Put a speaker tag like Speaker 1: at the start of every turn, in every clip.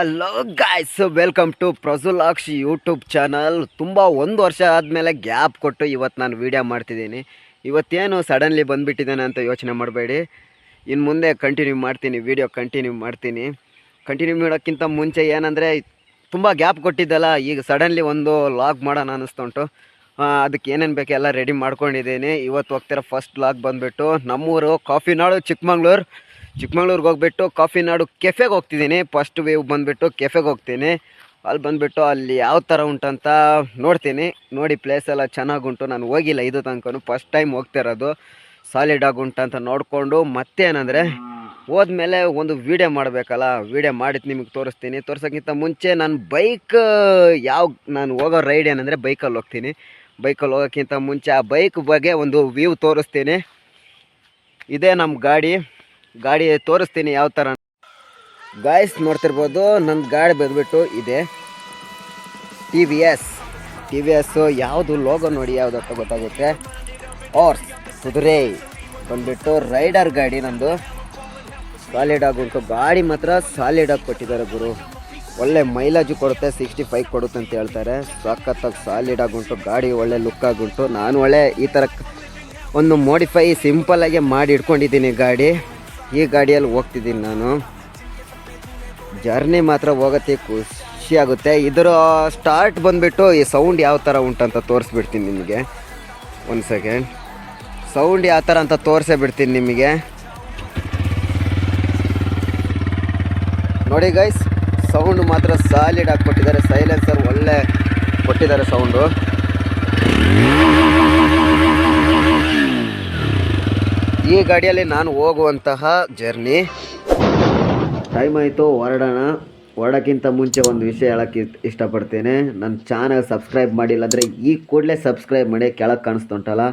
Speaker 1: Hello guys welcome to Prajulaksh YouTube channel ತುಂಬ ಒಂದು ವರ್ಷ ಆದಮೇಲೆ ಗ್ಯಾಪ್ ಕೊಟ್ಟು ಇವತ್ತು ನಾನು ವೀಡಿಯೋ ಮಾಡ್ತಿದ್ದೀನಿ. ಇವತ್ತೇನು ಸಡನ್ಲಿ ಬಂದುಬಿಟ್ಟಿದ್ದೇನೆ ಅಂತ ಯೋಚನೆ ಮಾಡಬೇಡಿ. ಇನ್ನು ಮುಂದೆ ಕಂಟಿನ್ಯೂ ಮಾಡ್ತೀನಿ ವೀಡಿಯೋ ಕಂಟಿನ್ಯೂ ಮಾಡ್ತೀನಿ. ಕಂಟಿನ್ಯೂ ಮಾಡೋಕ್ಕಿಂತ ಮುಂಚೆ ಏನಂದರೆ, ತುಂಬ ಗ್ಯಾಪ್ ಕೊಟ್ಟಿದ್ದಲ್ಲ, ಈಗ ಸಡನ್ಲಿ ಒಂದು ಲಾಗ್ ಮಾಡೋಣ ಅನ್ನಿಸ್ತುಂಟು ಅದಕ್ಕೆ ಏನೇನು ಬೇಕು ಎಲ್ಲ ರೆಡಿ ಮಾಡ್ಕೊಂಡಿದ್ದೀನಿ. ಇವತ್ತು ಹೋಗ್ತಿರೋ ಫಸ್ಟ್ ಲಾಗ್ ಬಂದುಬಿಟ್ಟು ನಮ್ಮೂರು ಕಾಫಿನಾಳು ಚಿಕ್ಕಮಂಗ್ಳೂರು ಚಿಕ್ಕಮಂಗ್ಳೂರಿಗೆ ಹೋಗ್ಬಿಟ್ಟು ಕಾಫಿ ನಾಡು ಕೆಫೆಗೆ ಹೋಗ್ತಿದ್ದೀನಿ. ಫಸ್ಟ್ ವೇವ್ ಬಂದುಬಿಟ್ಟು ಕೆಫೆಗೆ ಹೋಗ್ತೀನಿ. ಅಲ್ಲಿ ಬಂದುಬಿಟ್ಟು ಅಲ್ಲಿ ಯಾವ ಥರ ಉಂಟಂತ ನೋಡ್ತೀನಿ. ನೋಡಿ ಪ್ಲೇಸ್ ಎಲ್ಲ ಚೆನ್ನಾಗುಂಟು ನಾನು ಹೋಗಿಲ್ಲ ಇದು ತನಕ ಫಸ್ಟ್ ಟೈಮ್ ಹೋಗ್ತಿರೋದು ಸಾಲಿಡ್ ಉಂಟಂತ ನೋಡಿಕೊಂಡು ಮತ್ತೇನಂದರೆ ಹೋದ್ಮೇಲೆ ಒಂದು ವೀಡಿಯೋ ಮಾಡಬೇಕಲ್ಲ. ವೀಡಿಯೋ ಮಾಡಿದ್ದು ನಿಮಗೆ ತೋರಿಸ್ತೀನಿ. ತೋರ್ಸೋಕ್ಕಿಂತ ಮುಂಚೆ ನಾನು ಬೈಕ್ ಯಾವ ನಾನು ಹೋಗೋ ರೈಡ್ ಏನಂದರೆ ಬೈಕಲ್ಲಿ ಹೋಗ್ತೀನಿ. ಬೈಕಲ್ಲಿ ಹೋಗೋಕ್ಕಿಂತ ಮುಂಚೆ ಆ ಬೈಕ್ ಬಗ್ಗೆ ಒಂದು ವ್ಯೂ ತೋರಿಸ್ತೀನಿ. ಇದೇ ನಮ್ಮ ಗಾಡಿ. ಗಾಡಿ ತೋರಿಸ್ತೀನಿ ಯಾವ ಥರ ಗಾಯ್ಸ್ ನೋಡ್ತಿರ್ಬೋದು ನನ್ನ ಗಾಡಿ ಬಂದ್ಬಿಟ್ಟು ಇದೆ. T V S T V S ಯಾವುದು ಲೋಗೋ ನೋಡಿ ಯಾವುದಕ್ಕ ಗೊತ್ತಾಗುತ್ತೆ. ಆರ್ಸ್ ಕುದುರೆ. ಬಂದ್ಬಿಟ್ಟು ರೈಡರ್ ಗಾಡಿ ನಂದು. ಸಾಲಿಡ್ ಉಂಟು. ಗಾಡಿ ಮಾತ್ರ ಸಾಲಿಡ್ ಆಗಿ ಕೊಟ್ಟಿದ್ದಾರೆ ಗುರು. ಒಳ್ಳೆ ಮೈಲೇಜು ಕೊಡುತ್ತೆ ಸಿಕ್ಸ್ಟಿ ಫೈವ್ ಕೊಡುತ್ತೆ ಅಂತ ಹೇಳ್ತಾರೆ. ಸಖತ್ತಾಗಿ ಸಾಲಿಡ್ ಆಗುಂಟು ಗಾಡಿ ಒಳ್ಳೆ ಲುಕ್ ಆಗುಂಟು ನಾನು ಒಳ್ಳೆ ಈ ಥರ ಒಂದು ಮೋಡಿಫೈ ಸಿಂಪಲ್ಲಾಗೆ ಮಾಡಿ ಇಟ್ಕೊಂಡಿದ್ದೀನಿ ಗಾಡಿ. ಈ ಗಾಡಿಯಲ್ಲಿ ಹೋಗ್ತಿದ್ದೀನಿ ನಾನು. ಜರ್ನಿ ಮಾತ್ರ ಹೋಗತ್ತೆ ಖುಷಿ ಆಗುತ್ತೆ. ಇದರ ಸ್ಟಾರ್ಟ್ ಬಂದುಬಿಟ್ಟು ಈ ಸೌಂಡ್ ಯಾವ ಥರ ಉಂಟಂತ ತೋರಿಸ್ಬಿಡ್ತೀನಿ ನಿಮಗೆ. ಒಂದು ಸೆಕೆಂಡ್ ಸೌಂಡ್ ಯಾವ ಥರ ಅಂತ ತೋರಿಸೇ ಬಿಡ್ತೀನಿ ನಿಮಗೆ. ನೋಡಿ ಗೈಸ್ ಸೌಂಡ್ ಮಾತ್ರ ಸಾಲಿಡ್ ಆಗಿ ಕೊಟ್ಟಿದ್ದಾರೆ. ಸೈಲೆನ್ಸರ್ ಒಳ್ಳೆ ಕೊಟ್ಟಿದ್ದಾರೆ ಸೌಂಡು ಈ ಗಾಡಿಯಲ್ಲಿ ನಾನು ಹೋಗುವಂತಹ ಜರ್ನಿ. ಟೈಮ್ ಆಯಿತು, ಹೊರಡೋಣ. ಹೊರಡೋಕ್ಕಿಂತ ಮುಂಚೆ ಒಂದು ವಿಷಯ ಹೇಳೋಕ್ಕೆ ಇಷ್ಟಪಡ್ತೇನೆ. ನನ್ನ ಚಾನಲ್ ಸಬ್ಸ್ಕ್ರೈಬ್ ಮಾಡಿಲ್ಲ ಅಂದರೆ ಈ ಕೂಡಲೇ ಸಬ್ಸ್ಕ್ರೈಬ್ ಮಾಡಿ, ಕೆಳಗೆ ಕಾಣಿಸ್ತುಂಟಲ್ಲ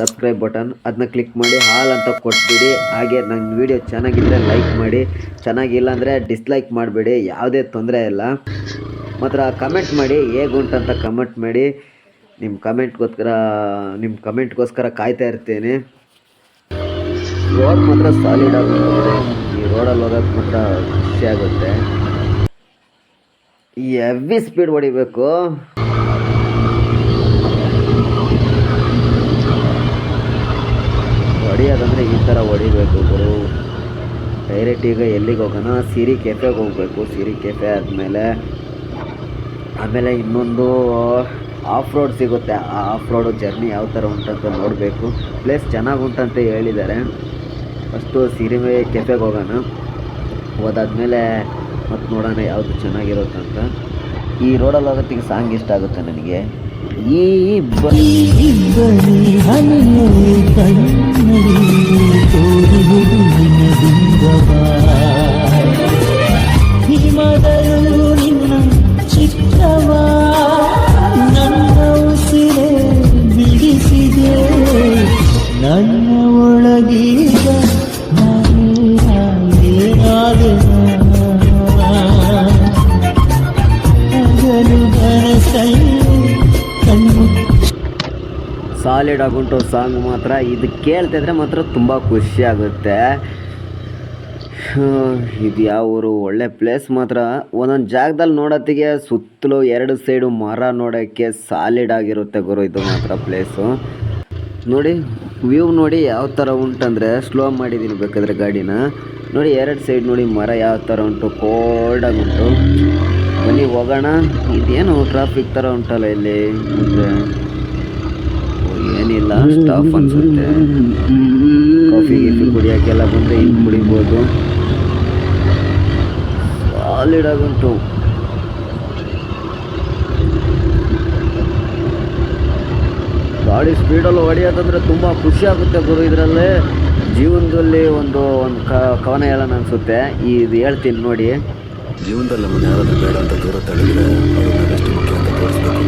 Speaker 1: ಸಬ್ಸ್ಕ್ರೈಬ್ ಬಟನ್. ಅದನ್ನ ಕ್ಲಿಕ್ ಮಾಡಿ, ಹಾಲ್ ಅಂತ ಕೊಟ್ಬಿಡಿ. ಹಾಗೆ ನನ್ನ ವಿಡಿಯೋ ಚೆನ್ನಾಗಿದ್ದರೆ ಲೈಕ್ ಮಾಡಿ. ಚೆನ್ನಾಗಿಲ್ಲ ಅಂದರೆ ಡಿಸ್ಲೈಕ್ ಮಾಡಬೇಡಿ, ಯಾವುದೇ ತೊಂದರೆ ಇಲ್ಲ. ಮಾತ್ರ ಕಮೆಂಟ್ ಮಾಡಿ ಹೇಗುಂಟಂತ ಕಮೆಂಟ್ ಮಾಡಿ. ನಿಮ್ಮ ಕಮೆಂಟ್ಗೋಸ್ಕರ ನಿಮ್ಮ ಕಮೆಂಟ್ಗೋಸ್ಕರ ಕಾಯ್ತಾ ಇರ್ತೀನಿ. ರೋಡ್ ಮಾತ್ರ ಸಾಲಿಡ್ ಆಗುತ್ತೆ ಈ ರೋಡಲ್ಲಿ ಹೋಗೋಕೆ ಮಾತ್ರ ಖುಷಿ ಆಗುತ್ತೆ. ಹೆವಿ ಸ್ಪೀಡ್ ಹೊಡಿಬೇಕು. ಹೊಡಿಯೋದಂದ್ರೆ ಈ ಥರ ಹೊಡಿಬೇಕು ಗುರು. ಡೈರೆಕ್ಟ್ ಈಗ ಎಲ್ಲಿಗೆ ಹೋಗೋಣ? ಸಿರಿ ಕೆಫೆಗೆ ಹೋಗಬೇಕು. ಸಿರಿ ಕೆಫೆ ಆದಮೇಲೆ, ಆಮೇಲೆ ಇನ್ನೊಂದು ಆಫ್ ರೋಡ್ ಸಿಗುತ್ತೆ. ಆ ಆಫ್ ರೋಡು ಜರ್ನಿ ಯಾವ ಥರ ಉಂಟಂತ ನೋಡಬೇಕು. ಪ್ಲೇಸ್ ಚೆನ್ನಾಗಿ ಉಂಟಂತ ಹೇಳಿದ್ದಾರೆ. ಫಸ್ಟು ಸಿರಿಮೆ ಕೆಫೆಗೆ ಹೋಗೋಣ. ಹೋದಾದ್ಮೇಲೆ ಮತ್ತೆ ನೋಡೋಣ ಯಾವುದು ಚೆನ್ನಾಗಿರುತ್ತಂತ ಈ ರೋಡಲ್ಲಿ ಹೋಗೋತ್ತಿಗೆ ಸಾಂಗ್ ಇಷ್ಟ ಆಗುತ್ತೆ ನನಗೆ. ಈ
Speaker 2: ನಿನ್ನ ಚಿತ್ತವ
Speaker 1: ಸಾಲಿಡ್ ಆಗುಂಟು ಸಾಂಗ್ ಮಾತ್ರ. ಇದು ಕೇಳ್ತಿದ್ರೆ ಮಾತ್ರ ತುಂಬ ಖುಷಿ ಆಗುತ್ತೆ. ಇದು ಯಾವ ಊರು? ಒಳ್ಳೆ ಪ್ಲೇಸ್ ಮಾತ್ರ. ಒಂದೊಂದು ಜಾಗದಲ್ಲಿ ನೋಡೋತ್ತಿಗೆ ಸುತ್ತಲೂ ಎರಡು ಸೈಡು ಮರ ನೋಡೋಕ್ಕೆ ಸಾಲಿಡ್ ಆಗಿರುತ್ತೆ ಗುರು, ಇದು ಮಾತ್ರ ಪ್ಲೇಸು ನೋಡಿ ವ್ಯೂ ನೋಡಿ ಯಾವ ಥರ ಉಂಟಂದರೆ ಸ್ಲೋ ಮಾಡಿದ್ದೀನಿ ಬೇಕಾದ್ರೆ ಗಾಡಿನ. ನೋಡಿ, ಎರಡು ಸೈಡ್ ನೋಡಿ ಮರ ಯಾವ ಥರ ಉಂಟು ಕೋಲ್ಡಾಗಿ ಉಂಟು. ಬನ್ನಿ ಹೋಗೋಣ. ಇದೇನು ಟ್ರಾಫಿಕ್ ಥರ ಉಂಟಲ್ಲ ಇಲ್ಲಿ? ಮುಂದೆ ಏನಿಲ್ಲ ಸ್ಟಾಫ್ ಅನ್ಸುತ್ತೆ. ಕಾಫಿ ಗೀಫಿ ಕುಡಿಯೋಕ್ಕೆಲ್ಲ ಬಂದರೆ ಇನ್ನು ಕುಡಿಬೋದು. ಸಾಲಿಡಾಗುಂಟು ಗಾಡಿ ಸ್ಪೀಡಲ್ಲಿ ಹೊಡೆಯೋದಂದ್ರೆ ತುಂಬ ಖುಷಿಯಾಗುತ್ತೆ ಗುರು ಇದರಲ್ಲೇ. ಜೀವನದಲ್ಲಿ ಒಂದು ಒಂದು ಕವನ ಹೇಳೋಣ ಅನಿಸುತ್ತೆ. ಇದು ಹೇಳ್ತೀನಿ ನೋಡಿ.
Speaker 3: ಜೀವನದಲ್ಲಿ ನಮ್ಮನ್ನು ಯಾರಾದರೂ ಬೇಡ ಅಂತ ದೂರ ತಳ್ಳಿದ್ರೆ ಅವ್ರನ್ನ ಎಷ್ಟು ಮುಖ್ಯ ಅಂತ ತೋರಿಸ್ಬೇಕು.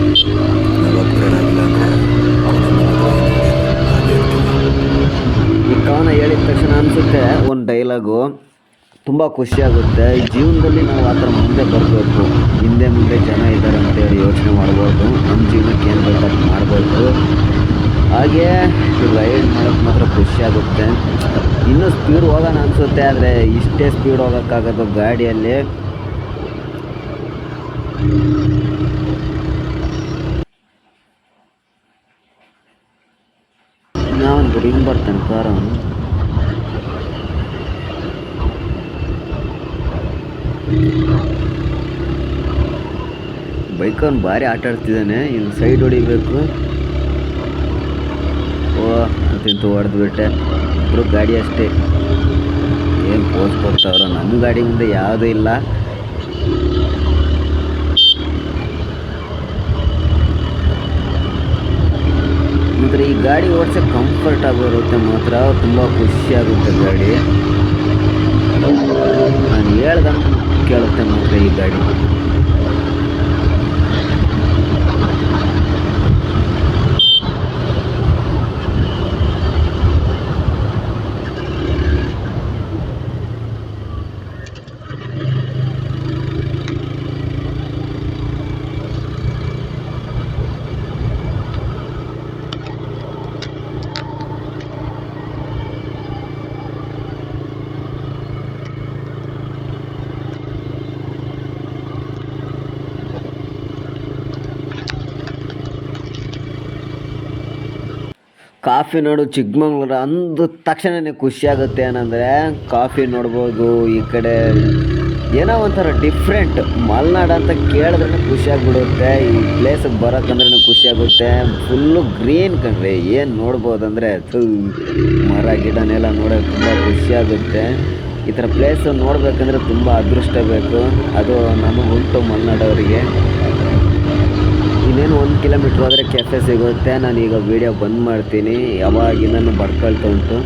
Speaker 3: ನಾವು ಅಪ್ಗ್ರೇಡ್ ಆಗಿಲ್ಲ
Speaker 1: ಕವನ ಹೇಳಿದ ತಕ್ಷಣ ಅನಿಸುತ್ತೆ, ಒಂದು ಡೈಲಾಗು ತುಂಬ ಖುಷಿಯಾಗುತ್ತೆ ಜೀವನದಲ್ಲಿ ನಾವು ಆ ಥರ ಮುಂದೆ ಬರಬೇಕು. ಹಿಂದೆ ಮುಂದೆ ಜನ ಇದ್ದಾರೆ ಅಂತೇಳಿ ಯೋಚನೆ ಮಾಡ್ಬೋದು. ನಮ್ಮ ಜೀವನಕ್ಕೆ ಏನು ಬೇಕು ಅದು ಮಾಡ್ಬೋದು. ಹಾಗೆ ರೈಡ್ ಮಾಡೋಕ್ಕೆ ಮಾತ್ರ ಖುಷಿಯಾಗುತ್ತೆ ಇನ್ನೂ ಸ್ಪೀಡ್ ಹೋಗೋಣ ಅನಿಸುತ್ತೆ, ಆದರೆ ಇಷ್ಟೇ ಸ್ಪೀಡ್ ಹೋಗೋಕ್ಕಾಗೋದು ಗಾಡಿಯಲ್ಲಿ. ನಾನು ದುಡಿಂಗ್ ಬರ್ತಾನೆ ಸರ್ ಅವನು. ಬೈಕ್ ಅವ್ನು ಭಾರಿ ಆಟ ಆಡ್ತಿದ್ದಾನೆ, ಇನ್ನು ಸೈಡ್ ಹೊಡಿಬೇಕು. ಓ ಅಂತ ಹೊಡೆದು ಬಿಟ್ಟೆ. ಇಬ್ಬರು ಗಾಡಿ ಅಷ್ಟೇ. ಏನು ಪೋಸ್ ಕೊಡ್ತಾವ್ರ ನಮ್ಮ ಗಾಡಿ ಮುಂದೆ ಯಾವುದೂ ಇಲ್ಲ. ಮಾತ್ರ ಈ ಗಾಡಿ ಓಡಿಸೋಕೆ ಕಂಫರ್ಟ್ ಆಗಿರುತ್ತೆ ಮಾತ್ರ, ತುಂಬ ಖುಷಿ ಆಗುತ್ತೆ ಗಾಡಿ. ನಾನು ಹೇಳ್ದಂಗೆ ಕೇಳುತ್ತೆ ಮಾತ್ರ ಈ ಗಾಡಿ. ಕಾಫಿ ನೋಡು ಚಿಕ್ಕಮಂಗ್ಳೂರು, ಅಂದ ಖುಷಿ ಆಗುತ್ತೆ ಏನಂದರೆ ಕಾಫಿ ನೋಡ್ಬೋದು ಈ ಕಡೆ. ಏನೋ ಒಂಥರ ಡಿಫ್ರೆಂಟ್ ಮಲೆನಾಡು ಅಂತ ಕೇಳಿದ್ರೆ ಖುಷಿ ಆಗ್ಬಿಡುತ್ತೆ ಈ ಪ್ಲೇಸಿಗೆ ಬರೋಕ್ಕಂದ್ರೆ ಖುಷಿ ಆಗುತ್ತೆ ಫುಲ್ಲು ಗ್ರೀನ್ ಕಣ್ರಿ, ಏನು ನೋಡ್ಬೋದು ಅಂದ್ರೆ ಮರ, ಗಿಡನೆಲ್ಲ ನೋಡೋಕೆ ತುಂಬ ಖುಷಿ ಆಗುತ್ತೆ ಈ ಥರ ಪ್ಲೇಸ್ ನೋಡಬೇಕಂದ್ರೆ ತುಂಬ ಅದೃಷ್ಟ ಬೇಕು. ಅದು ನಮಗುಂಟು ಮಲೆನಾಡವರಿಗೆ. ಇನ್ನೇನು ಒಂದು ಕಿಲೋಮೀಟ್ರ್ ಹೋದರೆ ಕೆಫೆ ಸಿಗುತ್ತೆ. ನಾನೀಗ ವೀಡಿಯೋ ಬಂದ್ ಮಾಡ್ತೀನಿ. ಯಾವಾಗಿಂದನೂ ಬರ್ಕೊಳ್ತಾ ಉಂಟು.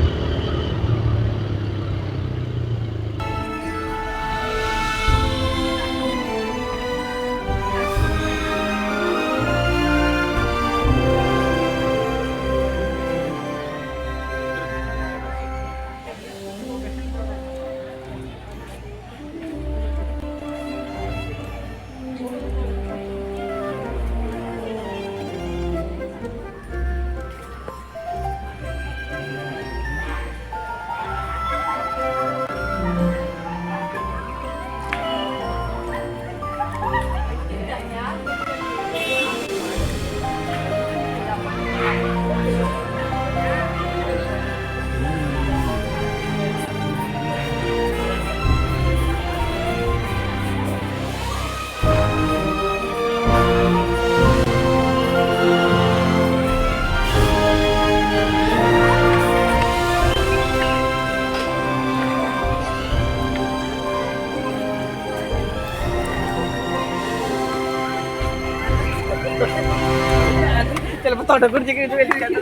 Speaker 1: ಎಷ್ಟು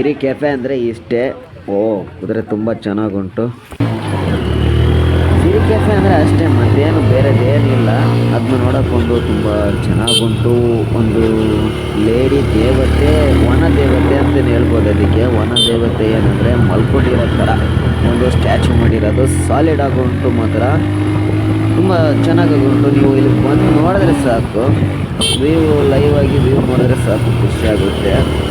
Speaker 1: ಸಿರಿ ಕೆಫೆ ಅಂದರೆ ಇಷ್ಟೇ. ಓ, ಕುದುರೆ ತುಂಬ ಚೆನ್ನಾಗುಂಟು. ಸಿರಿ ಕೆಫೆ ಅಂದರೆ ಅಷ್ಟೇ, ಮತ್ತೇನು ಬೇರೆದೇನಿಲ್ಲ ಅದನ್ನ ನೋಡೋಕ್ಕೊಂದು ತುಂಬ ಚೆನ್ನಾಗುಂಟು. ಒಂದು ಲೇಡಿ ದೇವತೆ ವನ ದೇವತೆ ಅಂತಲೇ ಹೇಳ್ಬೋದು ಅದಕ್ಕೆ. ವನ ದೇವತೆ ಏನಂದರೆ ಮಲ್ಕೊಂಡಿರೋ ಥರ ಒಂದು ಸ್ಟ್ಯಾಚು ಮಾಡಿರೋದು ಸಾಲಿಡ್ ಆಗುಂಟು ಮಾತ್ರ. ತುಂಬ ಚೆನ್ನಾಗಿ ಉಂಟು ನೀವು ಇಲ್ಲಿ ಬಂದು ನೋಡಿದ್ರೆ ಸಾಕು. ವ್ಯೂ ಲೈವ್ ಆಗಿ ವ್ಯೂ ನೋಡಿದ್ರೆ ಸಾಕು, ಖುಷಿ ಆಗುತ್ತೆ. ಇನ್ನು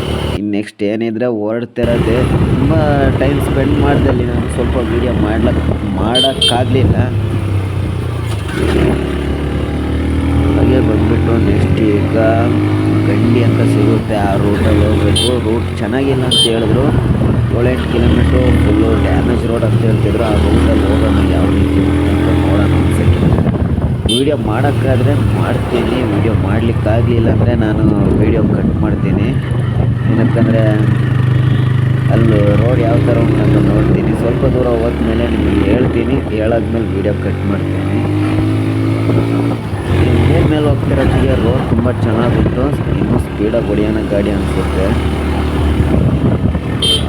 Speaker 1: ನೆಕ್ಸ್ಟ್ ಏನಿದ್ರೆ ಹೊರಡ್ತಿರೋದೆ ತುಂಬ ಟೈಮ್ ಸ್ಪೆಂಡ್ ಮಾಡ್ದಲ್ಲಿ ನಾನು ಸ್ವಲ್ಪ ವೀಡಿಯೋ ಮಾಡ್ಲಕ್ಕೆ ಮಾಡೋಕ್ಕಾಗಲಿಲ್ಲ. ಹಾಗೆ ಬಂದುಬಿಟ್ಟು ನೆಕ್ಸ್ಟ್ ಈಗ ಗಂಡಿ ಅಂತ ಸಿಗುತ್ತೆ, ಆ ರೂಟಲ್ಲಿ ಹೋಗಬೇಕು. ರೂಟ್ ಚೆನ್ನಾಗಿಲ್ಲ ಅಂತ ಹೇಳಿದ್ರು. ಏಳೆಂಟು ಕಿಲೋಮೀಟ್ರು ಫುಲ್ಲು ಡ್ಯಾಮೇಜ್ ರೋಡ್ ಅಂತ ಹೇಳ್ತಿದ್ರು. ಆ ರೂಟಲ್ಲಿ ಹೋಗೋಣ, ಯಾವ ರೀತಿ ಅಂತ ನೋಡೋಣ ಅನ್ಸಕ್ಕೆ ವೀಡಿಯೋ ಮಾಡೋಕ್ಕಾದರೆ ಮಾಡ್ತೀನಿ. ವೀಡಿಯೋ ಮಾಡಲಿಕ್ಕಾಗಲಿಲ್ಲ ಅಂದರೆ ನಾನು ವೀಡಿಯೋ ಕಟ್ ಮಾಡ್ತೀನಿ. ಏನಕ್ಕಂದರೆ ಅಲ್ಲಿ ರೋಡ್ ಯಾವ ಥರ ಅಂತ ನೋಡ್ತೀನಿ. ಸ್ವಲ್ಪ ದೂರ ಹೋದ್ಮೇಲೆ ನಿಮಗೆ ಹೇಳ್ತೀನಿ. ಹೇಳಾದ್ಮೇಲೆ ವೀಡಿಯೋ ಕಟ್ ಮಾಡ್ತೀನಿ. ಮೇಲೆ ಮೇಲೆ ಹೋಗ್ತಿರೋತ್ತಿಗೆ ರೋಡ್ ತುಂಬ ಚೆನ್ನಾಗಿತ್ತು. ಇನ್ನೂ ಸ್ಪೀಡಾಗಿ ಹೊಡಿಯೋಣ ಗಾಡಿ ಅನಿಸುತ್ತೆ.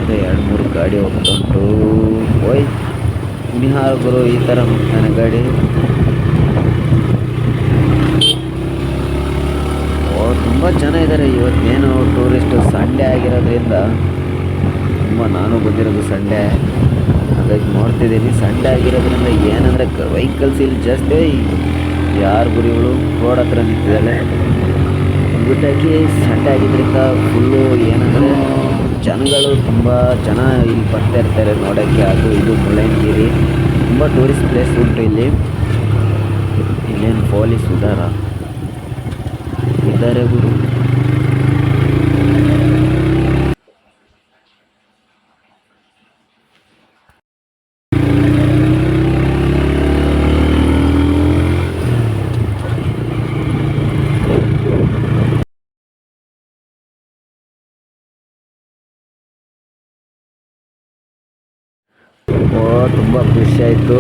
Speaker 1: ಅದೇ ಎರಡು ಮೂರು ಗಾಡಿ ಹೋಗ್ತುಂಟು ಓಯ್ ಮಿಹಾರ್ ಗುರು ಈ ಥರ ಹೋಗ್ತಾನೆ ಗಾಡಿ ಓ ತುಂಬ ಜನ ಇದ್ದಾರೆ ಇವತ್ತೇನು ಟೂರಿಸ್ಟ್ ಸಂಡೇ ಆಗಿರೋದ್ರಿಂದ ತುಂಬ ನಾನು ಬಂದಿರೋದು ಸಂಡೇ ಹಾಗಾಗಿ ನೋಡ್ತಿದ್ದೀನಿ. ಸಂಡೇ ಆಗಿರೋದ್ರಿಂದ ಏನಂದರೆ ವೆಹಿಕಲ್ಸ್ ಇಲ್ಲಿ ಜಾಸ್ತಿ ಯಾರು ಗುರಿಗಳು ರೋಡ್ ಹತ್ರ ನಿಂತಿದ್ದಾಳೆ ಬಿಟ್ಟಾಕಿ ಸಂಡೇ ಆಗಿದ್ದರಿಂದ ಫುಲ್ಲು ಏನಂದರೆ ಜನಗಳು ತುಂಬ ಜನ ಇಲ್ಲಿ ಬರ್ತಾ ಇರ್ತಾರೆ ನೋಡೋಕ್ಕೆ. ಅದು ಇದು ಮುಳ್ಳಯ್ಯನಗಿರಿ. ತುಂಬ ಟೂರಿಸ್ಟ್ ಪ್ಲೇಸ್ ಉಂಟು ಇಲ್ಲಿ. ಇಲ್ಲೇನು ಪೊಲೀಸ್ ಉದಾರ ಇದ್ದಾರೆ ಗುರು ಓ ತುಂಬ ಖುಷಿ ಆಯಿತು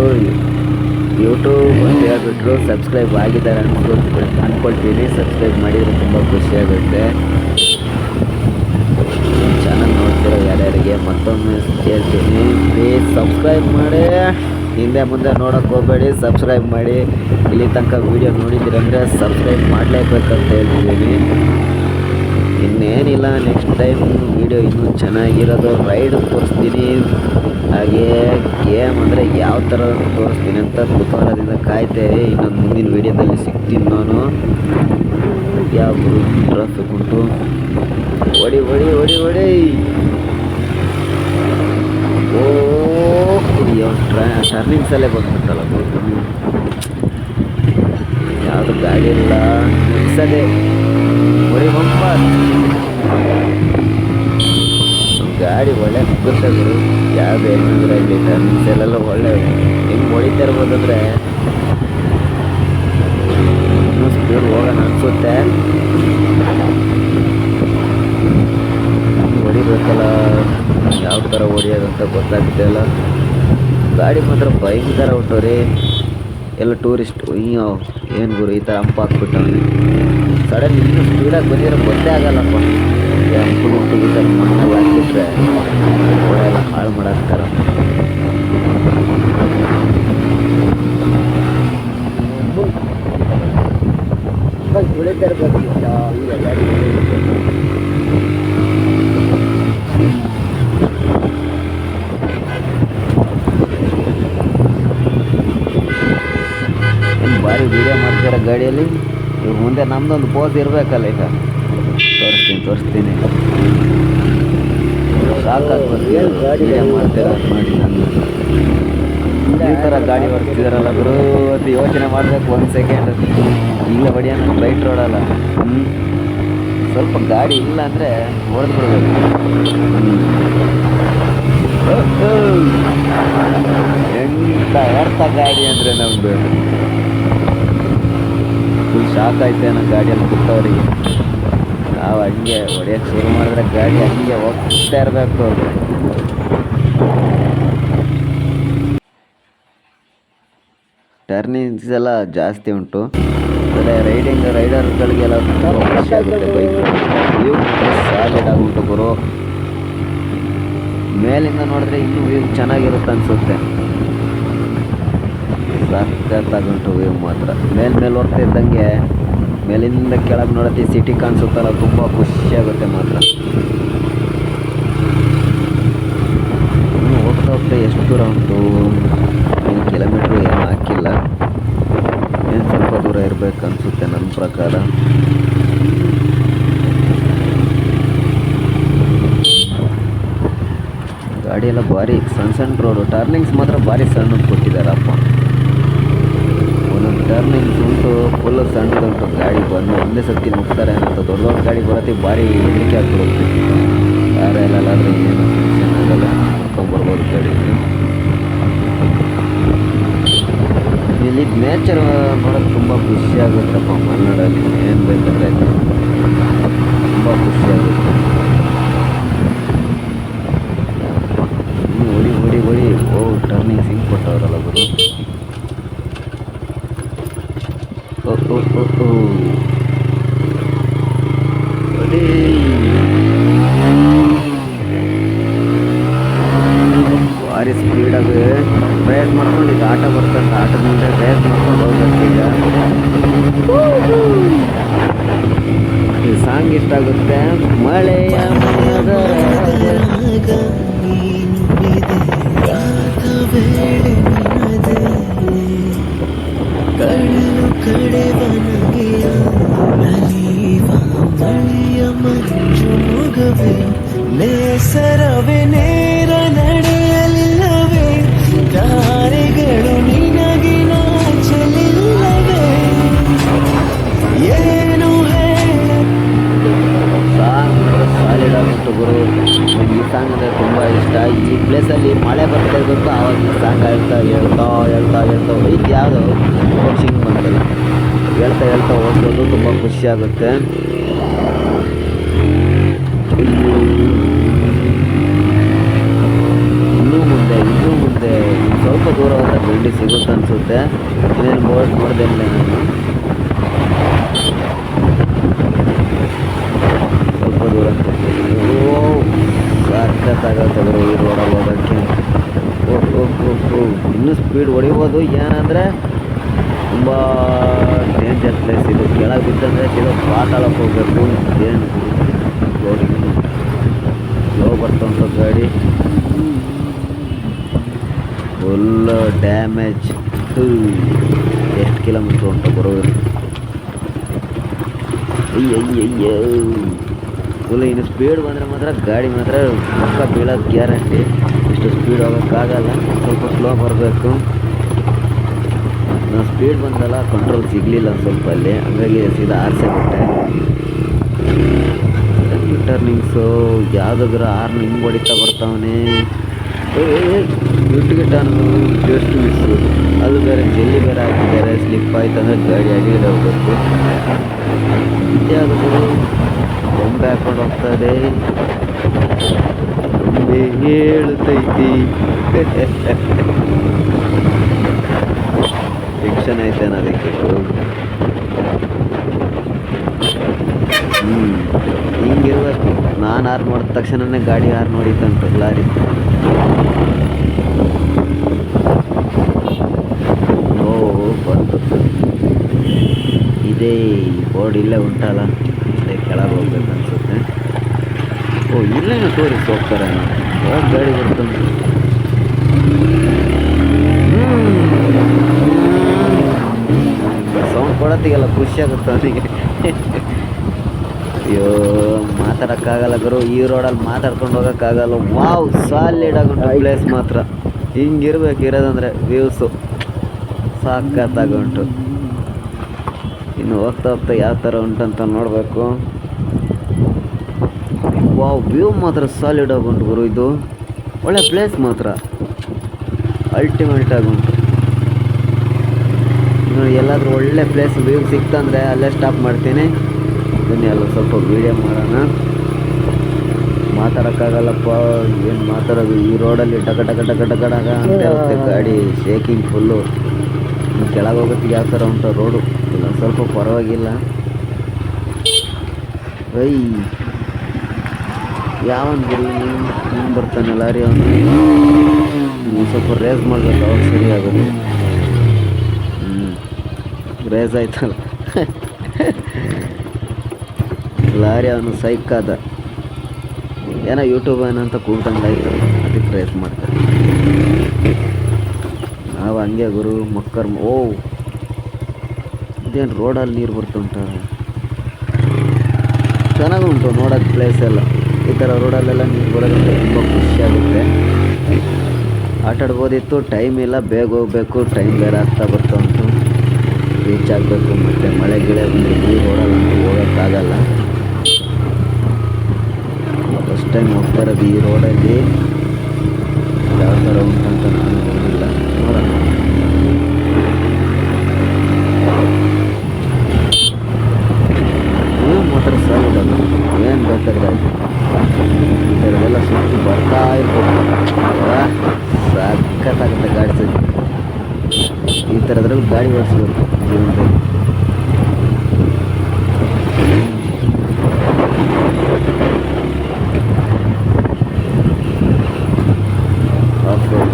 Speaker 1: ಯೂಟ್ಯೂಬ್ ಅಂತ ಹೇಳ್ಬಿಟ್ರು ಸಬ್ಸ್ಕ್ರೈಬ್ ಆಗಿದ್ದಾರೆ ಅನ್ಕೊಳ್ತೀವಿ ಅಂದ್ಕೊಳ್ತೀನಿ ಸಬ್ಸ್ಕ್ರೈಬ್ ಮಾಡಿದರೆ ತುಂಬ ಖುಷಿಯಾಗುತ್ತೆ ಚಾನಲ್ ನೋಡ್ತಿರೋ ಯಾರ್ಯಾರಿಗೆ ಮತ್ತೊಮ್ಮೆ ಕೇಳ್ತೀನಿ. ಪ್ಲೀಸ್ ಸಬ್ಸ್ಕ್ರೈಬ್ ಮಾಡಿ. ಹಿಂದೆ ಮುಂದೆ ನೋಡೋಕೆ ಹೋಗಬೇಡಿ ಸಬ್ಸ್ಕ್ರೈಬ್ ಮಾಡಿ. ಇಲ್ಲಿ ತನಕ ವೀಡಿಯೋ ನೋಡಿದ್ದೀರಂದರೆ ಸಬ್ಸ್ಕ್ರೈಬ್ ಮಾಡಲೇಬೇಕಂತ ಹೇಳ್ತಿದ್ದೀನಿ. ಇನ್ನೇನಿಲ್ಲ ನೆಕ್ಸ್ಟ್ ಟೈಮ್ ವೀಡಿಯೋ ಇನ್ನೂ ಚೆನ್ನಾಗಿರೋದು ರೈಡ್ ತೋರಿಸ್ತೀನಿ. ಹಾಗೇ ಗೇಮ್ ಅಂದರೆ ಯಾವ ಥರ ತೋರಿಸ್ತೀನಿ ಅಂತ ಕುತೂಹಲದಿಂದ ಕಾಯ್ತೇವೆ ಇನ್ನೊಂದು ಮುಂದಿನ ವೀಡಿಯೋದಲ್ಲಿ ಸಿಗ್ತೀನಿ ನಾನು. ಯಾವ ಟ್ರಾಫಿಕ್ ಉಂಟು ಹೊಡಿ ಹೊಡಿ ಹೊಡಿ ಹೊಡಿ ಓ ಟ್ರಾ ಟರ್ನಿಂಗ್ಸಲ್ಲೇ ಬಂದ್ಬಿಟ್ಟಲ್ಲ ಯಾವುದು ಗಾಡಿ ಇಲ್ಲ. ನಿಲ್ಸದೆ ಬಂಪ ಗಾಡಿ ಒಳ್ಳೆ ನುಗ್ಗುತ್ತೆ ಯಾವ ಏನಂದ್ರೆ ಇಲ್ಲಿ ಟರ್ನಿಂಗ್ಸ್ ಎಲ್ಲ ಒಳ್ಳೆ. ಹಿಂಗೆ ಹೊಡಿತಾ ಇರ್ಬೋದಂದ್ರೆ ಇನ್ನೂ ಸ್ಪೀಡ್ ಹೋಗೋಣ ಅನಿಸುತ್ತೆ. ಹೊಡಿಬೇಕಲ್ಲ. ಯಾವ ಥರ ಹೊಡಿಯೋದಂತ ಗೊತ್ತಾಗ್ತಿಲ್ಲ ಗಾಡಿ ಮಾತ್ರ ಭಯಂಕರ ಉಂಟು ರೀ. ಎಲ್ಲ ಟೂರಿಸ್ಟ್ ಅಯ್ಯೋ. ಏನು ಗುರು, ಈ ಥರ ಹಂಪ್ ಹಾಕ್ಬಿಟ್ಟವನು. ಸಡನ್ ಇನ್ನೂ ಸ್ಪೀಡಾಗಿ ಬಂದಿರೋ ಗೊತ್ತೇ ಆಗಲ್ಲಪ್ಪ. ಹಂಪು ಉಂಟು ಈ ಥರ ಮಣ್ಣಲ್ಲಿ ಹಾಕಿಬಿಟ್ರೆ ಎಲ್ಲ ಹಾಳು ಮಾಡಾಕ್ತಾರ ತುಳಿತಾ ಇರ್ಬೇಕು ಈಗ ಗಾಡಿ ಏನು ಭಾರಿ ವೀಡಿಯೋ ಮಾಡ್ತೀರ ಗಾಡಿಯಲ್ಲಿ? ಇವ್ರ ಮುಂದೆ ನಮ್ದೊಂದು ಪೋಸ್ ಇರಬೇಕಲ್ಲ ಈಗ. ತೋರಿಸ್ತೀನಿ ತೋರಿಸ್ತೀನಿ. ಈ ಥರ ಗಾಡಿ ಓಡಿಸ್ತಿದಾರಲ್ಲ ಗುರು ಯೋಚನೆ ಮಾಡಬೇಕು ಒಂದು ಸೆಕೆಂಡ್ ಈಗ ಬಡಿಯನ್ನು ರೈಟ್ ರೋಡಲ್ಲ ಸ್ವಲ್ಪ ಗಾಡಿ ಇಲ್ಲ ಅಂದರೆ ಹೊಡೆದು ಎಂಥ ಅರ್ಥ ಗಾಡಿ ಅಂದರೆ ನಮ್ಮದು ಫುಲ್ ಶಾಕ್ ಆಯ್ತೇನೋ ಗಾಡಿಯನ್ನು ಬಿಟ್ಟವರಿಗೆ. ನಾವು ಹಂಗೆ ಹೊಡೆಯೋಕ್ಕೆ ಶುರು ಮಾಡಿದ್ರೆ ಗಾಡಿ ಹಂಗೆ ಹೋಗ್ತಾ ಇರಬೇಕು. ಟರ್ನಿಂಗ್ಸ್ ಎಲ್ಲ ಜಾಸ್ತಿ ಉಂಟು. ಆದರೆ ರೈಡಿಂಗ್ ರೈಡರ್ಗಳಿಗೆಲ್ಲ ತುಂಬ ಖುಷಿ ಆಗುತ್ತೆ ಬೈಕ್ ವ್ಯೂ ಸಾಲಿಡ್ ಆಗುಂಟು ಗುರು. ಮೇಲಿಂದ ನೋಡಿದ್ರೆ ಇನ್ನೂ ವ್ಯೂ ಚೆನ್ನಾಗಿರುತ್ತೆ ಅನಿಸುತ್ತೆ. ಸಖತ್ತಾಗುಂಟು ವ್ಯೂ ಮಾತ್ರ. ಮೇಲ್ ಮೇಲೆ ಹೋಗ್ತಾ ಇದ್ದಂಗೆ ಮೇಲಿಂದ ಕೆಳಗೆ ನೋಡತ್ತಿ ಸಿಟಿ ಕಾಣಿಸುತ್ತಲ್ಲ, ತುಂಬ ಖುಷಿಯಾಗುತ್ತೆ ಮಾತ್ರ. ಹೋಗ್ತಾ ಹೋಗ್ತಾ ಎಷ್ಟು ದೂರ ಉಂಟು? ಏನು ಕಿಲೋಮೀಟ್ರ್ ಏನು ಹಾಕಿಲ್ಲ. ಏನು ಸ್ವಲ್ಪ ದೂರ ಇರಬೇಕು ಅನಿಸುತ್ತೆ ನನ್ನ ಪ್ರಕಾರ. ಗಾಡಿಯೆಲ್ಲ ಭಾರಿ, ಸಣ್ಣ ಸಣ್ಣ ರೋಡು ಟರ್ನಿಂಗ್ಸ್ ಮಾತ್ರ ಭಾರಿ ಸಣ್ಣದು ಕೊಟ್ಟಿದ್ದಾರಪ್ಪ ಒಂದೊಂದು ಟರ್ನಿಂಗ್ಸ್ ಉಂಟು ಫುಲ್ ಸಣ್ಣದುಂಟು ಗಾಡಿ ಬಂದು ಒಂದೇ ಸತ್ತಿ ನುಗ್ತಾರೆ ಅಂತ ದೊಡ್ಡ ದೊಡ್ಡ ಗಾಡಿ ಬರತ್ತೆ, ಭಾರಿ ಹಿಡಿಕೆ ಆಗ್ಬಿಡುತ್ತೆ. ಯಾರೆಲ್ಲಾದ್ರೆ ಏನು ಚೆನ್ನಾಗಲ್ಲ ಹಾಕೊಂಡ್ಬರ್ಬೋದು ಬರ್ಬೋದು ಗಾಡಿ. ಇಲ್ಲಿ ನೇಚರ್ ನೋಡೋದು ತುಂಬ ಖುಷಿ ಆಗುತ್ತಪ್ಪ, ಮಲೆನಾಡಲ್ಲಿ ಏನು ಬೇಕಂದ್ರೆ ತುಂಬ ಖುಷಿ ಆಗುತ್ತೆ. ಓಡಿ ಓಡಿ ಹೊಡಿ ಓ ಟರ್ನಿಂಗ್ ಸಿಂಗ್ ಕೊಟ್ಟವರಲ್ಲ ಗುರು. ಆಗುತ್ತೆ ಇನ್ನೂ ಮುಂದೆ ಇನ್ನೂ ಮುಂದೆ ಇನ್ನು ಸ್ವಲ್ಪ ದೂರ ಹೋದ್ರೆ ಬೆಂಡಿ ಸಿಗುತ್ತೆ ಅನಿಸುತ್ತೆ ಇನ್ನೇನು ಬೋರ್ಡ್ ನೋಡಿದೆ ಇಲ್ಲ ನಾನು ಸ್ವಲ್ಪ ದೂರ ಓ ಸಖತ್ತಾಗತ್ತೆ ಗುರು ಈ ರೋಡಲ್ಲಿ ಹೋಗೋಕ್ಕೆ ಓ ಓ ಓ ಓ ಇನ್ನೂ ಸ್ಪೀಡ್ ಹೊಡಿಬೋದು ಏನಂದರೆ ತುಂಬ ಡೇಂಜರ್ ಪ್ಲೇಸ್ ಇದು ಕೆಳಗೆ ಬಿತ್ತಂದರೆ ಸೀದಾ ಪಾತಾಳಕ್ಕೆ ಹೋಗ್ಬೇಕು ಏನು ರೋಡಿಗೆ ಸ್ಲೋ ಬರ್ತಂಥ ಗಾಡಿ ಫುಲ್ ಡ್ಯಾಮೇಜ್ ಎಷ್ಟು ಕಿಲೋಮೀಟ್ರ್ ಅಂತ ಬರೋದು ಅಯ್ಯಯ್ಯಯ್ಯ ಫುಲ್ ಇನ್ನು ಸ್ಪೀಡ್ ಬಂದರೆ ಮಾತ್ರ ಗಾಡಿ ಮಾತ್ರ ಪಕ್ಕ ಬೀಳೋದು ಗ್ಯಾರಂಟಿ ಇಷ್ಟು ಸ್ಪೀಡ್ ಹೋಗೋಕ್ಕಾಗಲ್ಲ ಸ್ವಲ್ಪ ಸ್ಲೋ ಬರಬೇಕು ನಾನು ಸ್ಪೀಡ್ ಬಂದಲ್ಲ ಕಂಟ್ರೋಲ್ ಸಿಗಲಿಲ್ಲ ಸ್ವಲ್ಪ ಅಲ್ಲಿ. ಹಂಗಾಗಿ ಸೀದಾ ಆರಿಸೇ ಬಿಟ್ಟೆ. ಟರ್ನಿಂಗ್ಸು ಯಾವುದಾದ್ರು ಆರ್ ಹಿಂಗೆ ಹೊಡಿತಾ ಬರ್ತಾವನೆ. ಗಿಟ್ಟು ಗಿಟ್ಟ ಜಸ್ಟ್ ಮಿಸ್ಸು ಅದು ಬೇರೆ, ಜಲ್ಲಿ ಬೇರೆ ಹಾಕಿದ್ದಾರೆ ಸ್ಲಿಪ್ ಆಯ್ತು ಅಂದರೆ ಗಾಡಿ ಅಡಿಗೆ ಹೋಗ್ಬೇಕು ಯಾವುದಾದ್ರು ಬೊಂಬೆ ಹಾಕೊಂಡು ಹೋಗ್ತಾರೆ ಹೇಳುತ್ತೈತಿ ಐತೆ ಅದಕ್ಕೆ ಹ್ಞೂ ಹಿಂಗಿರ್ಬೇಕು. ನಾನು ಆರು ನೋಡಿದ ತಕ್ಷಣನೇ ಗಾಡಿ ಆರು ನೋಡಿತ್ತಂತ ಲಾರಿ. ಓ ಬಂತು. ಇದೇ ಬೋರ್ಡ್ ಇಲ್ಲೇ ಉಂಟಲ್ಲ? ಇಲ್ಲೇ ಕೆಳಗೆ ಹೋಗ್ಬೇಕು ಅನ್ಸುತ್ತೆ. ಓ, ಇಲ್ಲೇನೋ ತೋರಿಸ್ ಹೋಗ್ತಾರೆ ಗಾಡಿ ಬರ್ತಂತ. ಸೌಂಡ್ ಕೊಡತ್ತಿಗೆಲ್ಲ ಖುಷಿ ಆಗುತ್ತೆ ಅವನಿಗೆ ಅಯ್ಯೋ, ಮಾತಾಡೋಕ್ಕಾಗಲ್ಲ ಗುರು. ಈ ರೋಡಲ್ಲಿ ಮಾತಾಡ್ಕೊಂಡು ಹೋಗೋಕ್ಕಾಗಲ್ಲ. ವಾವ್ ಸಾಲಿಡ್ ಪ್ಲೇಸ್ ಮಾತ್ರ. ಹಿಂಗಿರ್ಬೇಕು ಇರೋದಂದ್ರೆ ವ್ಯೂಸು ಸಾಕತ್ತಾಗುಂಟು ಇನ್ನು ಹೋಗ್ತಾ ಹೋಗ್ತಾ ಯಾವ ಥರ ಉಂಟಂತ ನೋಡಬೇಕು. ವಾವ್ ವ್ಯೂ ಮಾತ್ರ ಸಾಲಿಡ್ ಆಗುಂಟು ಗುರು ಇದು. ಒಳ್ಳೆ ಪ್ಲೇಸ್ ಮಾತ್ರ. ಅಲ್ಟಿಮೇಟ್ ಆಗುಂಟು ಎಲ್ಲಾದರೂ ಒಳ್ಳೆ ಪ್ಲೇಸ್ ವ್ಯೂ ಸಿಕ್ತಂದರೆ ಅಲ್ಲೇ ಸ್ಟಾಪ್ ಮಾಡ್ತೀನಿ. ಬನ್ನಿ ಅಲ್ಲ ಸ್ವಲ್ಪ ವೀಡಿಯೋ ಮಾಡೋಣ. ಮಾತಾಡೋಕ್ಕಾಗಲ್ಲಪ್ಪ ಏನು ಮಾತಾಡೋದು? ಈ ರೋಡಲ್ಲಿ ಟಕ ಟಕ ಟಕ ಟಕ ಅಂತ ಹೋಗುತ್ತೆ ಗಾಡಿ ಶೇಕಿಂಗ್ ಫುಲ್ಲು ಕೆಳಗೆ ಹೋಗುತ್ತೆ ಯಾವ ಥರ ಅಂತ ರೋಡು ಇಲ್ಲ ಸ್ವಲ್ಪ ಪರವಾಗಿಲ್ಲ. ಐ ಯಾವನ್ ಗುರು ಬರ್ತಾನೆ ಲಾರಿ ಅವನು. ಸ್ವಲ್ಪ ರೇಸ್ ಮಾಡಬೇಕು ಅವಾಗ ಸರಿ ಆಗೋದು. ರೇಸ್ ಆಯ್ತಲ್ಲ. ಲಾರಿ ಅವನು ಸೈಕಾದ ಏನೋ ಯೂಟ್ಯೂಬ್ ಏನಂತ ಕೂಗ್ದಂಗೆ ಆಯ್ತು ಅದಕ್ಕೆ ಕ್ರೇಜ್ ಮಾಡ್ತಾರೆ ನಾವು ಹಂಗೆ ಗುರು ಮಕ್ಕರ್ ಓ, ಇದೇನು ರೋಡಲ್ಲಿ ನೀರು ಬರ್ತುಂಟ ಚೆನ್ನಾಗುಂಟು ನೋಡೋಕ್ಕೆ ಪ್ಲೇಸ್ ಎಲ್ಲ. ಈ ಥರ ರೋಡಲ್ಲೆಲ್ಲ ನೀರು ಬರೋದಂದ್ರೆ ತುಂಬ ಖುಷಿಯಾಗುತ್ತೆ ಆಟಾಡ್ಬೋದಿತ್ತು ಟೈಮ್ ಇಲ್ಲ, ಬೇಗ ಹೋಗಬೇಕು ಟೈಮ್ ಬೇರೆ ಆಗ್ತಾ ಬರ್ತಾ ಮುಚ್ಚಾಕಬೇಕು ಮತ್ತು ಮಳೆ ಗಿಳೆ ಬಂದರೆ ನೀರು ಓಡಲ್ಲ ಹೋಗೋಕ್ಕಾಗಲ್ಲ. ಫಸ್ಟ್ ಟೈಮ್ ಹೋಗ್ತಾರೆ ಈ ರೋಡಲ್ಲಿ. ಯಾವ ಥರ ಉಂಟಂತ ನಾನು ಗೊತ್ತಿಲ್ಲ ನೋಡೋಣ. ಏನು ಮಾತ್ರ ಸಾಲಿಡಲ್ಲ ಬೇಕಾದ್ರೆ ಈ ಥರದೆಲ್ಲ ಬರ್ತಾ ಇರ್ಬೋದು. ಸಖತ್ತಾಗುತ್ತೆ ಗಾಡಿ ಅಳವಡಿಸ್ಬೇಕು ಗಾಡಿ ಓಡಿಸ್ಬೇಕು. ಜೀವನದಲ್ಲಿ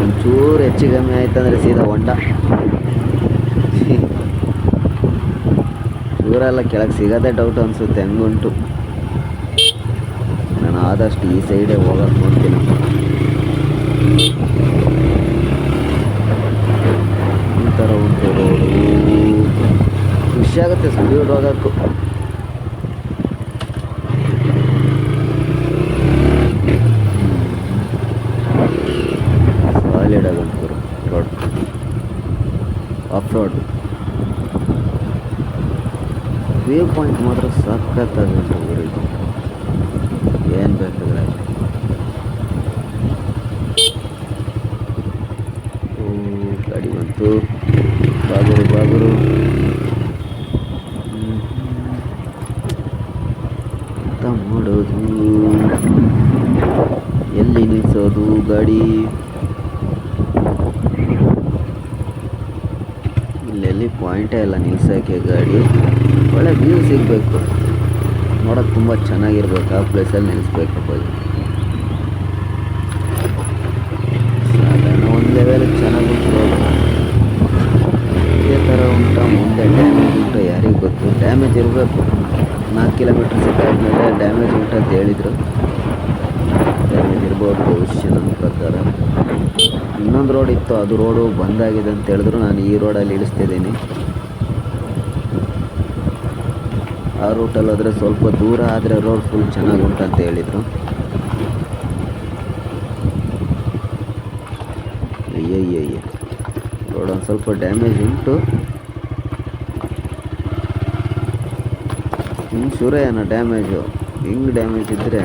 Speaker 1: ಒಂಚೂರು ಹೆಚ್ಚು ಕಮ್ಮಿ ಆಯ್ತಂದ್ರೆ ಸೀದಾ ಹೊಂಡ. ದೂರೆಲ್ಲ, ಕೆಳಗೆ ಸಿಗೋದೇ ಡೌಟ್ ಅನಿಸುತ್ತೆ ಹಂಗುಂಟು ನಾನು ಆದಷ್ಟು ಈ ಸೈಡೇ ಹೋಗಕ್ಕೆ ನೋಡ್ತೀನಿ ಈ ಥರ ಉಂಟು ರೋಡು ಖುಷಿಯಾಗುತ್ತೆ ಸ್ಪೀಡ್ ಹೋಗೋಕ್ಕೂ solid ಆಗಂತು road off road view point ಮಾತ್ರ ಸಖತ್ತಾಗುಂಟು ಊರಿಗೆ ಏನು ಬೇಕಾದ್ರೆ ಆಗ್ಲಿ. ಓ ಗಾಡಿ ಬಂತು ಬಾಗುರು ಬಾಗುರು ಹ್ಮ್. ಎಂತ ಮಾಡೋದು ಎಲ್ಲಿ ನಿಲ್ಸೋದು ಗಾಡಿ ಇಲ್ಲೆಲ್ಲಿ ಪಾಯಿಂಟೇ ಇಲ್ಲ ನಿಲ್ಸೋಕ್ಕೆ ಗಾಡಿ ಒಳ್ಳೆ ವ್ಯೂ ಸಿಗಬೇಕು ನೋಡೋಕೆ ತುಂಬ ಚೆನ್ನಾಗಿರ್ಬೇಕು ಆ ಪ್ಲೇಸಲ್ಲಿ ನಿಲ್ಲಿಸ್ಬೇಕಪ್ಪ ಇದು. ಸಾಧಾರಣ ಒಂದು ಲೆವೆಲ್ ಚೆನ್ನಾಗಿ ಇದೇ ಥರ ಉಂಟ ಮುಂದೆ. ಡ್ಯಾಮೇಜ್ ಉಂಟು ಯಾರಿಗೆ ಗೊತ್ತು. ಡ್ಯಾಮೇಜ್ ಇರಬೇಕು. ನಾಲ್ಕು ಕಿಲೋಮೀಟ್ರ್ ಸಿಕ್ಕಾದ್ಮೇಲೆ ಡ್ಯಾಮೇಜ್ ಉಂಟು ಅಂತ ಹೇಳಿದರು. ಡ್ಯಾಮೇಜ್ ಇರ್ಬೋದು ಭವಿಷ್ಯದ ಪ್ರಕಾರ. ಇನ್ನೊಂದು ರೋಡ್ ಇತ್ತು. ಅದು ರೋಡು ಬಂದಾಗಿದೆ ಅಂತ ಹೇಳಿದ್ರು. ನಾನು ಈ ರೋಡಲ್ಲಿ ಇಳಿಸ್ತಿದ್ದೀನಿ. ಆ ರೂಟಲ್ಲಿ ಹೋದರೆ ಸ್ವಲ್ಪ ದೂರ ಆದರೆ ರೋಡ್ ಫುಲ್ ಚೆನ್ನಾಗಿ ಅಂತ ಹೇಳಿದರು. ಅಯ್ಯಯ್ಯಯ್ಯ. ರೋಡ್ ಒಂದು ಸ್ವಲ್ಪ ಡ್ಯಾಮೇಜ್ ಉಂಟು. ಹಿಂಗೆ ಶುರೇನ ಡ್ಯಾಮೇಜು ಹಿಂಗೆ ಡ್ಯಾಮೇಜ್ ಇದ್ದರೆ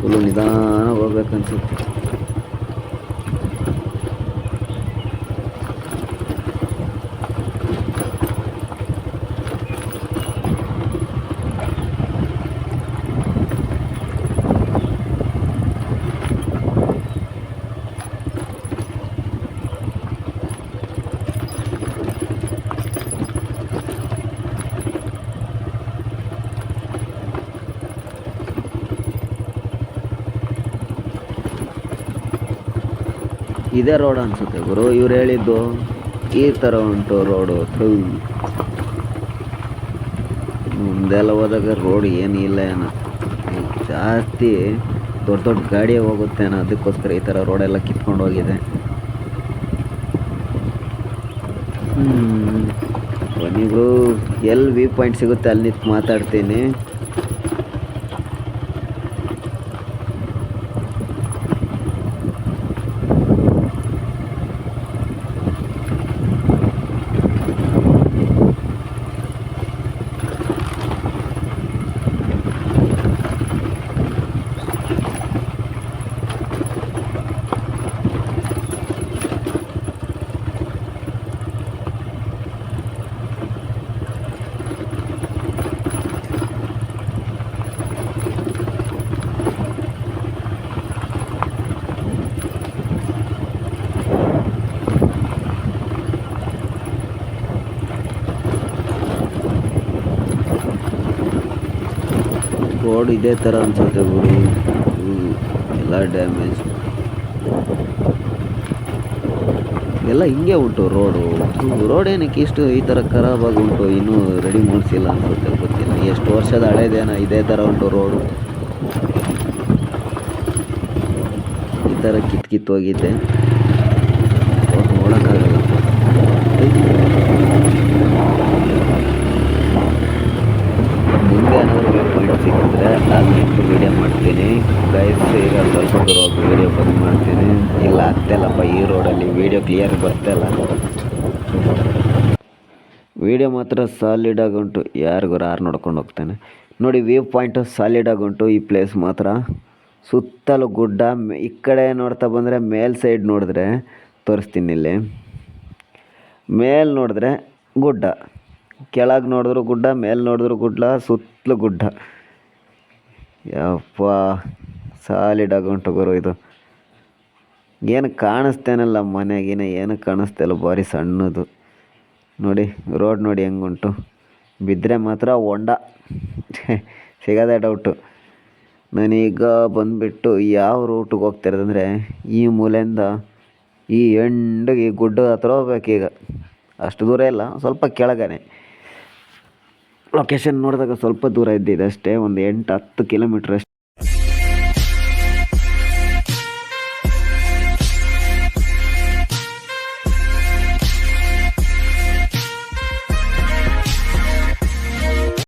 Speaker 1: ಫುಲ್ಲು ನಿಧಾನ ಹೋಗ್ಬೇಕನ್ಸುತ್ತೆ ಇದೇ ರೋಡ್ ಅನ್ಸುತ್ತೆ ಗುರು. ಇವ್ರು ಹೇಳಿದ್ದು ಈ ಥರ ಉಂಟು ರೋಡು. ಮುಂದೆಲ್ಲ ಹೋದಾಗ ರೋಡ್ ಏನು ಇಲ್ಲ ಏನೋ? ಜಾಸ್ತಿ ದೊಡ್ಡ ದೊಡ್ಡ ಗಾಡಿ ಹೋಗುತ್ತೆ ಅನ್ನೋ ಅದಕ್ಕೋಸ್ಕರ ಈ ಥರ ರೋಡೆಲ್ಲ ಕಿತ್ಕೊಂಡು ಹೋಗಿದೆ. ಹ್ಮ್. ಗುರು. ಎಲ್ಲಿ ವ್ಯೂ ಪಾಯಿಂಟ್ ಸಿಗುತ್ತೆ ಅಲ್ಲಿ ನಿಂತು ಮಾತಾಡ್ತೀನಿ. ರೋಡ್ ಇದೇ ಥರ ಅನ್ಸುತ್ತೆ ಗುರು ಎಲ್ಲ ಡ್ಯಾಮೇಜ್ ಎಲ್ಲ ಹಿಂಗೆ ಉಂಟು ರೋಡು ರೋಡ್ ಏನಕ್ಕೆ ಇಷ್ಟು ಈ ಥರ ಖರಾಬಾಗಿ ಉಂಟು, ಇನ್ನೂ ರೆಡಿ ಮಾಡಿಸಿಲ್ಲ ಅನ್ಸುತ್ತೆ, ಗೊತ್ತಿಲ್ಲ. ಎಷ್ಟು ವರ್ಷದ ಹಳೇದೇನ ಇದೇ ಥರ ಉಂಟು ರೋಡು ಈ ಥರ ಕಿತ್ ಕಿತ್ತು ಹೋಗಿದ್ದೆ ರೋಡ್ ನೋಡೋಕ್ಕಾಗಲ್ಲಪ್ಪ ಮುಂದೆ ಏನಾದರೂ ವ್ಯೂ ಪಾಯಿಂಟ್ ಸಿಕ್ಕಿದ್ರೆ ಅಲ್ಲಿ ನಿಂತು ವೀಡಿಯೋ ಮಾಡ್ತೀನಿ ಗೈಸ್ ಈಗ ಸ್ವಲ್ಪ ದೂರ ಹೋಗಿ ವೀಡಿಯೋ ಬಂದ್ ಮಾಡ್ತೀನಿ ಇಲ್ಲ ಆಗ್ತಾಯಿಲ್ಲಪ್ಪ ಈ ರೋಡಲ್ಲಿ ವೀಡಿಯೋ ಕ್ಲಿಯರ್ ಬರ್ತಾಯಿಲ್ಲ ವೀಡಿಯೋ ಮಾತ್ರ ಸಾಲಿಡ್ ಉಂಟು. ಯಾರಿಗೂ ಯಾರು ನೋಡ್ಕೊಂಡು ಹೋಗ್ತೇನೆ. ನೋಡಿ ವ್ಯೂ ಪಾಯಿಂಟು ಸಾಲಿಡ್ ಉಂಟು ಈ ಪ್ಲೇಸ್ ಮಾತ್ರ. ಸುತ್ತಲೂ ಗುಡ್ಡ. ಈ ಕಡೆ ನೋಡ್ತಾ ಬಂದರೆ ಮೇಲ್ ಸೈಡ್ ನೋಡಿದ್ರೆ ತೋರಿಸ್ತೀನಿ ಇಲ್ಲಿ. ಮೇಲ್ ನೋಡಿದ್ರೆ ಗುಡ್ಡ. ಕೆಳಗೆ ನೋಡಿದ್ರು ಗುಡ್ಡ, ಮೇಲೆ ನೋಡಿದ್ರು ಗುಡ್ಡ, ಸುತ್ತಲೂ ಗುಡ್ಡ. ಯಪ್ಪ ಸಾಲಿಡ್ ಉಂಟು ಗುರು ಇದು. ಏನು ಕಾಣಿಸ್ತೇನಲ್ಲ ಮನೆಗಿನ, ಏನು ಕಾಣಿಸ್ತಾ ಇಲ್ಲ ಭಾರಿ ಸಣ್ಣದು. ನೋಡಿ, ರೋಡ್ ನೋಡಿ ಹೆಂಗುಂಟು. ಬಿದ್ದರೆ ಮಾತ್ರ ಹೊಂಡ. ಸಿಗೋದೇ ಡೌಟು ನಾನೀಗ ಬಂದುಬಿಟ್ಟು ಯಾವ ರೂಟಿಗೆ ಹೋಗ್ತಿರೋದಂದರೆ ಈ ಮೂಲೆಯಿಂದ ಈ ಎಂಡಿಗೆ ಈ ಗುಡ್ಡ ಹತ್ರ ಹೋಗ್ಬೇಕೀಗ ಅಷ್ಟು ದೂರ ಇಲ್ಲ, ಸ್ವಲ್ಪ ಕೆಳಗನೆ. ಲೊಕೇಶನ್ ನೋಡಿದಾಗ ಸ್ವಲ್ಪ ದೂರ ಇದ್ದಿದೆ ಅಷ್ಟೇ, ಒಂದು ಎಂಟು ಹತ್ತು ಕಿಲೋಮೀಟ್ರ್ ಅಷ್ಟೇ.